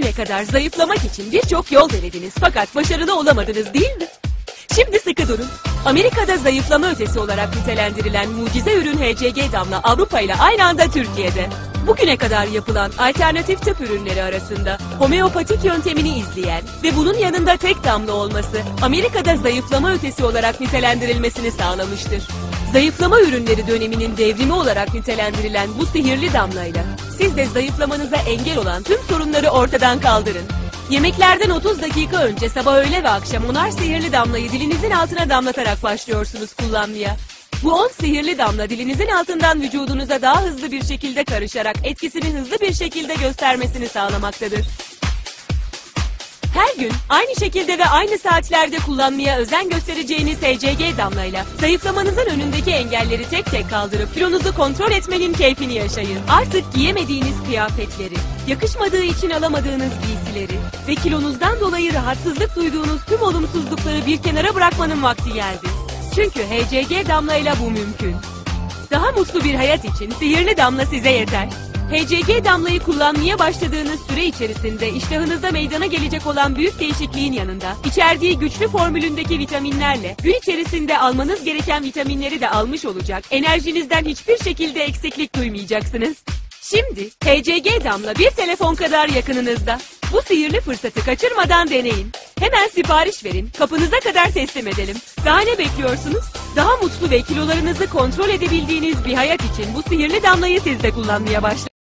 Bugüne kadar zayıflamak için birçok yol denediniz fakat başarılı olamadınız değil mi? Şimdi sıkı durun. Amerika'da zayıflama ötesi olarak nitelendirilen mucize ürün HCG damla Avrupa ile aynı anda Türkiye'de. Bugüne kadar yapılan alternatif tıp ürünleri arasında homeopatik yöntemini izleyen ve bunun yanında tek damla olması Amerika'da zayıflama ötesi olarak nitelendirilmesini sağlamıştır. Zayıflama ürünleri döneminin devrimi olarak nitelendirilen bu sihirli damlayla siz de zayıflamanıza engel olan tüm sorunları ortadan kaldırın. Yemeklerden 30 dakika önce sabah öğle ve akşam onar sihirli damlayı dilinizin altına damlatarak başlıyorsunuz kullanmaya. Bu 10 sihirli damla dilinizin altından vücudunuza daha hızlı bir şekilde karışarak etkisini hızlı bir şekilde göstermesini sağlamaktadır. Her gün aynı şekilde ve aynı saatlerde kullanmaya özen göstereceğiniz HCG damlayla zayıflamanızın önündeki engelleri tek tek kaldırıp kilonuzu kontrol etmenin keyfini yaşayın. Artık giyemediğiniz kıyafetleri, yakışmadığı için alamadığınız giysileri ve kilonuzdan dolayı rahatsızlık duyduğunuz tüm olumsuzlukları bir kenara bırakmanın vakti geldi. Çünkü HCG damlayla bu mümkün. Daha mutlu bir hayat için sihirli damla size yeter. HCG damlayı kullanmaya başladığınız süre içerisinde iştahınızda meydana gelecek olan büyük değişikliğin yanında içerdiği güçlü formülündeki vitaminlerle gün içerisinde almanız gereken vitaminleri de almış olacak. Enerjinizden hiçbir şekilde eksiklik duymayacaksınız. Şimdi HCG damla bir telefon kadar yakınınızda. Bu sihirli fırsatı kaçırmadan deneyin. Hemen sipariş verin, kapınıza kadar teslim edelim. Daha ne bekliyorsunuz? Daha mutlu ve kilolarınızı kontrol edebildiğiniz bir hayat için bu sihirli damlayı siz de kullanmaya başlayın.